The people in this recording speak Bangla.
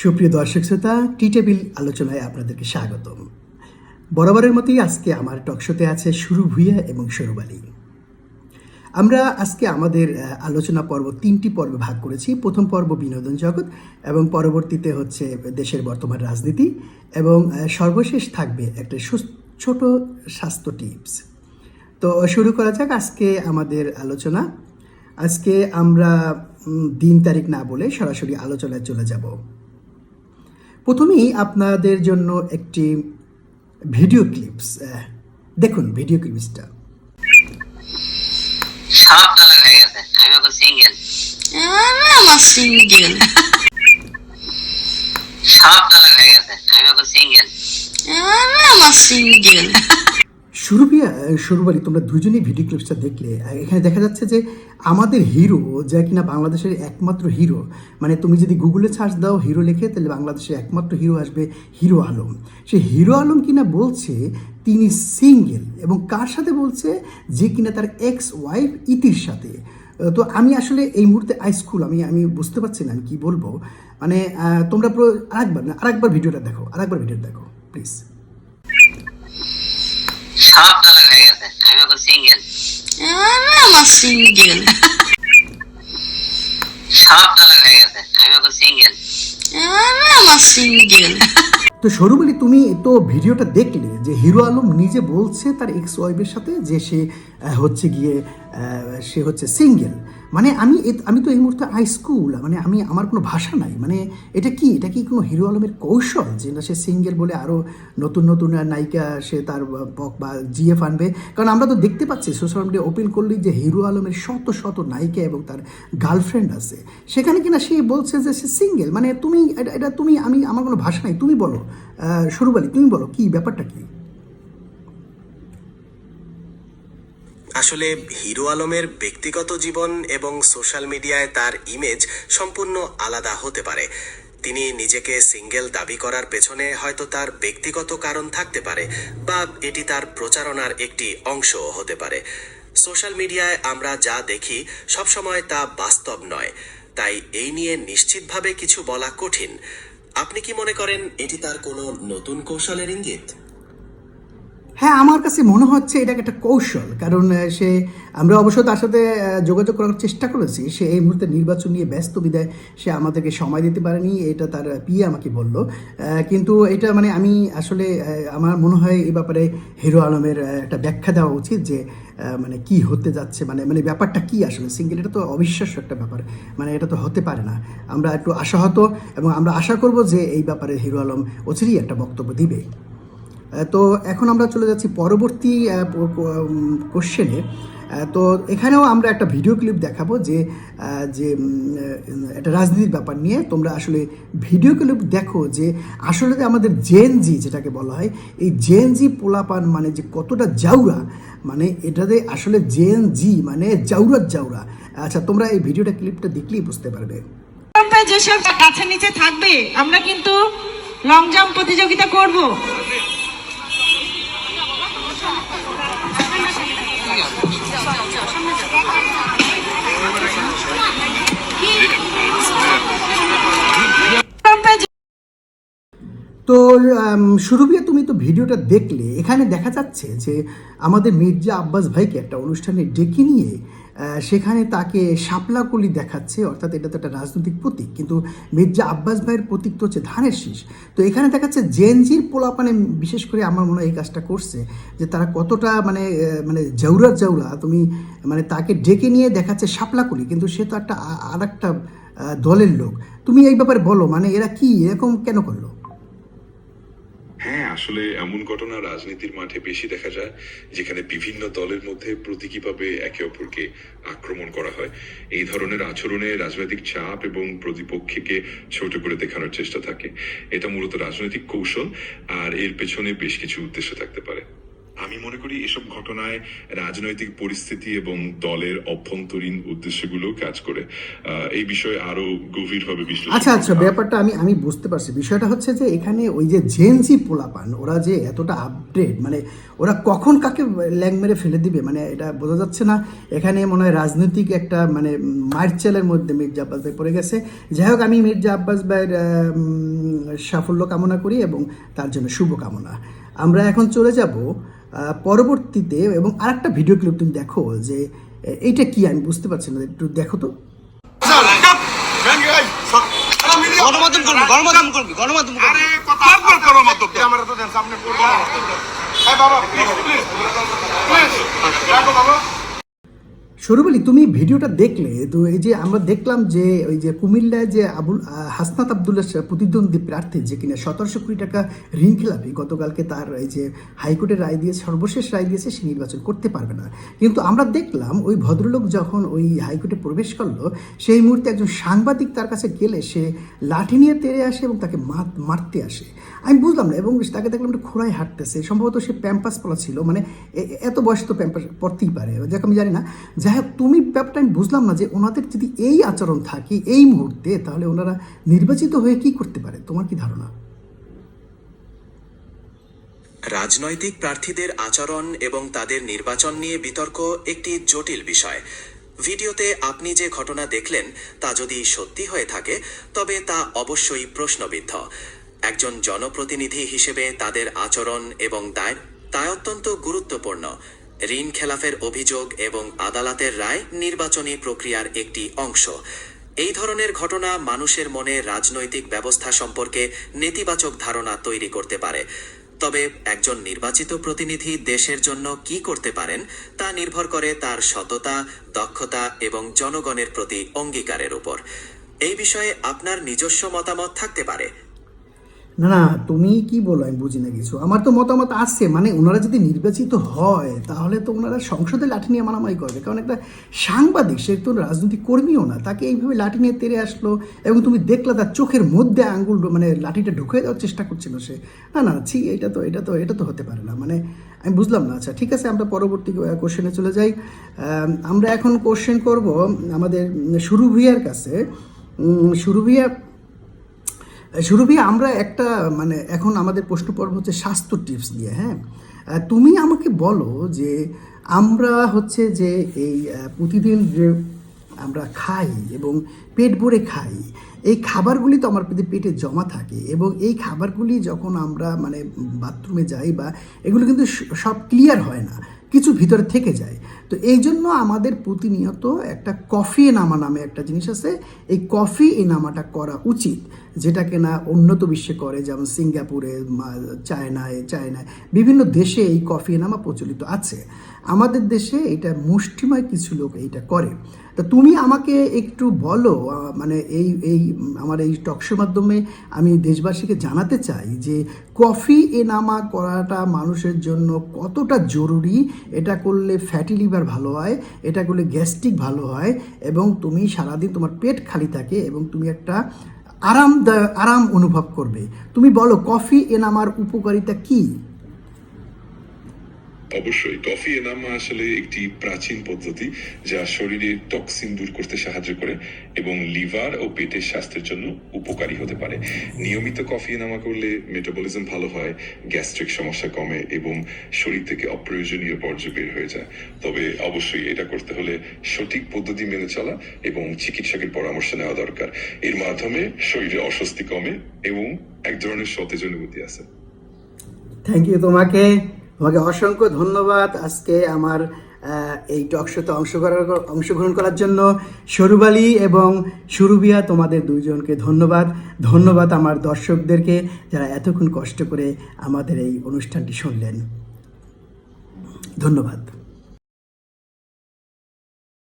সুপ্রিয় দর্শক শ্রোতা, টি টেবিল আলোচনায় আপনাদেরকে স্বাগতম। বরাবরের মতোই আজকে আমার টকশোতে আছে সুরু ভুইয়া এবং সরুবালি আমরা আজকে আমাদের আলোচনা পর্ব তিনটি পর্বে ভাগ করেছি। প্রথম পর্ব বিনোদন জগৎ এবং পরবর্তীতে হচ্ছে দেশের বর্তমান রাজনীতি এবং সর্বশেষ থাকবে একটা ছোট স্বাস্থ্য টিপস। তো শুরু করা যাক আজকে আমাদের আলোচনা। আজকে আমরা দিন তারিখ না বলে সরাসরি আলোচনায় চলে যাব। প্রথমেই আপনাদের জন্য একটি ভিডিও ক্লিপস দেখুন ভিডিও ক্লিপসটা। সব তালাক হয়ে গেছে আমি এখন সিঙ্গেল আমি আমার সিঙ্গেল সব তালাক হয়ে গেছে আমি এখন সিঙ্গেল আমি আমার সিঙ্গেল সুরভিয়া সুরবালি তোমরা দুজনেই ভিডিও ক্লিপসটা দেখলে এখানে দেখা যাচ্ছে যে আমাদের হিরো যা কিনা বাংলাদেশের একমাত্র হিরো মানে তুমি যদি গুগলে সার্চ দাও হিরো লিখে, তাহলে বাংলাদেশের একমাত্র হিরো আসবে হিরো আলম। সে হিরো আলম কিনা বলছে তিনি সিঙ্গেল এবং কার সাথে বলছে? যে কিনা তার এক্স ওয়াইফ ইতির সাথে। তো আমি আসলে এই মুহূর্তে আই স্কুল আমি আমি বুঝতে পারছি না আমি কী বলব। মানে তোমরা আরেকবার না আরেকবার ভিডিওটা দেখো, আরেকবার ভিডিওটা দেখো প্লিজ সব তালাক হয়ে গেছে। আমি এখন সিঙ্গেল আমি আমার সিঙ্গেল সব তালাক হয়ে গেছে। আমি এখন সিঙ্গেল আমি আমার সিঙ্গেল তো সরুমালি তুমি তো ভিডিওটা দেখলে যে হিরো আলম নিজে বলছে তার এক্স ওয়াইফের সাথে যে সে হচ্ছে গিয়ে আহ, সে হচ্ছে সিঙ্গেল মানে আমি আমি তো এই মুহূর্তে আই স্কুল মানে আমি, আমার কোনো ভাষা নাই মানে এটা কি এটা কি কোনো হিরো আলমের কৌশল যে না সে সিঙ্গেল বলে আরও নতুন নতুন নায়িকা সে তার বা জিএফ আনবে? কারণ আমরা তো দেখতে পাচ্ছি সোশ্যাল মিডিয়া ওপেন করলেই যে হিরো আলমের শত শত নায়িকা এবং তার গার্লফ্রেন্ড আছে। সেখানে কিনা সে বলছে যে সে সিঙ্গেল মানে তুমি, এটা তুমি, আমি, আমার কোনো ভাষা নাই, তুমি বলো সরুবালি, তুমি বলো, কি ব্যাপারটা কি? আসলে হিরো আলমের ব্যক্তিগত জীবন এবং সোশ্যাল মিডিয়ায় তার ইমেজ সম্পূর্ণ আলাদা হতে পারে। তিনি নিজেকে সিঙ্গেল দাবি করার পেছনে হয়তো তার ব্যক্তিগত কারণ থাকতে পারে বা এটি তার প্রচারণার একটি অংশও হতে পারে। সোশ্যাল মিডিয়ায় আমরা যা দেখি সবসময় তা বাস্তব নয়, তাই এই নিয়ে নিশ্চিতভাবে কিছু বলা কঠিন। আপনি কি মনে করেন এটি তার কোনো নতুন কৌশলের ইঙ্গিত? হ্যাঁ আমার কাছে মনে হচ্ছে এটা একটা কৌশল, কারণ সে, আমরা অবশ্য তার সাথে যোগাযোগ করার চেষ্টা করেছি। সে এই মুহূর্তে নির্বাচন নিয়ে ব্যস্ত, বিদায় সে আমাদেরকে সময় দিতে পারেনি, এটা তার পিয়ে আমাকে বলল। কিন্তু এটা মানে আমি আসলে আমার মনে হয় এই ব্যাপারে হিরো আলমের একটা ব্যাখ্যা দেওয়া উচিত যে মানে কি হতে যাচ্ছে মানে মানে ব্যাপারটা কি আসলে? সিঙ্গেল, এটা তো অবিশ্বাস্য একটা ব্যাপার মানে এটা তো হতে পারে না। আমরা একটু আশাহত এবং আমরা আশা করব যে এই ব্যাপারে হিরো আলম অচিরেই একটা বক্তব্য দিবে। তো এখন আমরা চলে যাচ্ছি পরবর্তী কোশ্চেনে তো এখানেও আমরা একটা ভিডিও ক্লিপ দেখাবো যে যে একটা রাজনীতির ব্যাপার নিয়ে। তোমরা আসলে ভিডিও ক্লিপ দেখো যে আসলে আমাদের জেন জি যেটাকে বলা হয়, এই জেন জি পোলাপান মানে যে কতটা জাউরা মানে এটাতে আসলে জেন জি মানে জাউরাত জাউরা। আচ্ছা তোমরা এই ভিডিওটা ক্লিপটা দেখলেই বুঝতে পারবে। যেসব গাছের নিচে থাকবে, আমরা কিন্তু লং জাম্প প্রতিযোগিতা করব। সুরভিয়া, তুমি তো ভিডিওটা দেখলে, এখানে দেখা যাচ্ছে যে আমাদের মির্জা আব্বাস ভাইকে একটা অনুষ্ঠানে ডেকে নিয়ে সেখানে তাকে শাপলা কলি দেখাচ্ছে, অর্থাৎ এটা তো একটা রাজনৈতিক প্রতীক, কিন্তু মির্জা আব্বাস ভাইয়ের প্রতীক তো হচ্ছে ধানের শীষ। তো এখানে দেখাচ্ছে জেনজির পোলাপানে বিশেষ করে আমার মনে হয় এই কাজটা করছে, যে তারা কতটা মানে মানে জাউরা জাউরা তুমি মানে তাকে ডেকে নিয়ে দেখাচ্ছে শাপলা কলি কিন্তু সে তো একটা আর একটা দলের লোক। তুমি এই ব্যাপারে বলো মানে এরা কি, এরকম কেন করল? হ্যাঁ আসলে এমন ঘটনা রাজনীতির মাঠে বেশি দেখা যায়, যেখানে বিভিন্ন দলের মধ্যে প্রতীকীভাবে একে অপরকে আক্রমণ করা হয়। এই ধরনের আচরণে রাজনৈতিক চাপ এবং প্রতিপক্ষকে ছোট করে দেখানোর চেষ্টা থাকে। এটা মূলত রাজনৈতিক কৌশল, আর এর পেছনে বেশ কিছু উদ্দেশ্য থাকতে পারে। আমি মনে করি এসব ঘটনায় রাজনৈতিক পরিস্থিতি এবং দলের অভ্যন্তরীণ উদ্দেশ্যগুলো কাজ করে। এই বিষয়ে আরও গভীরভাবে বিশ্লেষণ আচ্ছা আচ্ছা ব্যাপারটা আমি আমি বুঝতে পারছি। বিষয়টা হচ্ছে যে এখানে ওই যে জেনজি পোলাপান ওরা যে এতটা আপডেট মানে ওরা কখন কাকে ল্যাং মেরে ফেলে দিবে? মানে এটা বোঝা যাচ্ছে না। এখানে মনে হয় রাজনৈতিক একটা মানে মার্চেলের মধ্যে মির্জা আব্বাস ভাই পড়ে গেছে। যাই হোক আমি মির্জা আব্বাস ভাইয়ের সাফল্য কামনা করি এবং তার জন্য শুভকামনা। আমরা এখন চলে যাব পরবর্তীতে এবং আরেকটা ভিডিও ক্লিপ তুমি দেখো যে এইটা কি আমি বুঝতে পারছি না একটু দেখো তো। গণমাধ্যম করবি গণমাধ্যম করবি গণমাধ্যম করবি। সরুব আলী তুমি ভিডিওটা দেখলে, তো এই যে আমরা দেখলাম যে ওই যে কুমিল্লায় যে আবুল হাসনাত আবদুল্লাহ প্রতিদ্বন্দ্বী প্রার্থী যে কিনা সতেরোশো কোটি টাকা ঋণ খেলাপি গতকালকে তার এই যে হাইকোর্টের রায় দিয়ে, সর্বশেষ রায় দিয়েছে, সে নির্বাচন করতে পারবে না। কিন্তু আমরা দেখলাম ওই ভদ্রলোক যখন ওই হাইকোর্টে প্রবেশ করল, সেই মুহূর্তে একজন সাংবাদিক তার কাছে গেলে সে লাঠি নিয়ে তেড়ে আসে এবং তাকে মার- মারতে আসে। আমি বুঝলাম না এবং তাকে দেখলাম একটা খোড়ায় হাঁটতেছে। সম্ভবত সে প্যাম্পাস পলা ছিল মানে এত বয়স তো প্যাম্পাস পড়তেই পারে, যাক আমি জানি না। যাই হোক, তুমি ব্যাপারটা আমি বুঝলাম না যে ওনাদের যদি এই আচরণ থাকে, এই মুহূর্তে, তাহলে ওনারা নির্বাচিত হয়ে কি করতে পারে? তোমার কি ধারণা? রাজনৈতিক প্রার্থীদের আচরণ এবং তাদের নির্বাচন নিয়ে বিতর্ক একটি জটিল বিষয়। ভিডিওতে আপনি যে ঘটনা দেখলেন, তা যদি সত্যি হয়ে থাকে, তবে তা অবশ্যই প্রশ্নবিদ্ধ। একজন জনপ্রতিনিধি হিসেবে তাদের আচরণ এবং দায় দায় অত্যন্ত গুরুত্বপূর্ণ। ঋণ খেলাফের অভিযোগ এবং আদালতের রায় নির্বাচনী প্রক্রিয়ার একটি অংশ। এই ধরনের ঘটনা মানুষের মনে রাজনৈতিক ব্যবস্থা সম্পর্কে নেতিবাচক ধারণা তৈরি করতে পারে। তবে একজন নির্বাচিত প্রতিনিধি দেশের জন্য কি করতে পারেন, তা নির্ভর করে তার সততা, দক্ষতা এবং জনগণের প্রতি অঙ্গীকারের উপর। এই বিষয়ে আপনার নিজস্ব মতামত থাকতে পারে। না না তুমি কি বলো, আমি বুঝি না কিছু। আমার তো মতামত আছে মানে ওনারা যদি নির্বাচিত হয়, তাহলে তো ওনারা সংসদে লাঠি নিয়ে মারামারি করবে। কারণ একটা সাংবাদিক, সে তো রাজনৈতিক কর্মীও না, তাকে এইভাবে লাঠি নিয়ে তেড়ে আসলো, এবং তুমি দেখলা তার চোখের মধ্যে আঙ্গুল মানে লাঠিটা ঢুকে দেওয়ার চেষ্টা করছিল সে। না না, ছি, এটা তো এটা তো এটা তো হতে পারে না মানে আমি বুঝলাম না। আচ্ছা ঠিক আছে, আমরা পরবর্তী কোশ্চেনে চলে যাই। আমরা এখন কোশ্চেন করব আমাদের সুরভিয়ার কাছে। সুরভিয়া সুরভি, আমরা একটা মানে এখন আমাদের প্রশ্ন পর্ব হচ্ছে স্বাস্থ্য টিপস দিয়ে হ্যাঁ? তুমি আমাকে বলো যে আমরা হচ্ছে যে এই প্রতিদিন যে আমরা খাই এবং পেট ভরে খাই, এই খাবারগুলি তো আমার পেটে পেটে জমা থাকে এবং এই খাবারগুলি যখন আমরা মানে বাথরুমে যাই বা এগুলো কিন্তু সব ক্লিয়ার হয় না কিছু ভিতরে থেকে যায়। তো এই জন্য আমাদের প্রতিনিয়ত একটা কফি এনামা নামে একটা জিনিস আছে। এই কফি এনামাটা করা উচিত যেটাকে না উন্নত বিশ্বে করে, যেমন সিঙ্গাপুরে চায়নায় চায়নায়, বিভিন্ন দেশে এই কফি এনামা প্রচলিত আছে। আমাদের দেশে এটা মুষ্টিময় কিছু লোক এইটা করে। তা তুমি আমাকে একটু বলো মানে এই এই, আমার এই টকশোর মাধ্যমে আমি দেশবাসীকে জানাতে চাই যে কফি এনামা করাটা মানুষের জন্য কতটা জরুরি? এটা করলে ফ্যাটি লিভার ভালো হয়, এটা করলে গ্যাস্ট্রিক ভালো হয়, এবং তুমি সারাদিন তোমার পেট খালি থাকে এবং তুমি একটা আরামদায়ক আরাম অনুভব করবে। তুমি বলো, কফি এনামার উপকারিতা কী? অবশ্যই। কফি এনামা আসলে একটি প্রাচীন পদ্ধতি যা শরীরে টক্সিন দূর করতে সাহায্য করে এবং লিভার ও পেটের স্বাস্থ্যের জন্য উপকারী হতে পারে। নিয়মিত কফি এনামা করলে মেটাবলিজম ভালো হয়, গ্যাস্ট্রিক সমস্যা কমে এবং শরীর থেকে অপ্রয়োজনীয় বর্জ্য বের হয়ে যায়। তবে অবশ্যই এটা করতে হলে সঠিক পদ্ধতি মেনে চলা এবং চিকিৎসকের পরামর্শ নেওয়া দরকার। এর মাধ্যমে শরীরে অস্বস্তি কমে এবং এক ধরনের সতেজ অনুভূতি আছে থ্যাংক ইউ তোমাকে। তোমাকে অসংখ্য ধন্যবাদ আজকে আমার এই টক শোতে অংশগ্রহণ অংশগ্রহণ করার জন্য। সরুবালি এবং সুরুবিয়া তোমাদের দুইজনকে ধন্যবাদ। ধন্যবাদ আমার দর্শকদেরকে যারা এতক্ষণ কষ্ট করে আমাদের এই অনুষ্ঠানটি শুনলেন। ধন্যবাদ।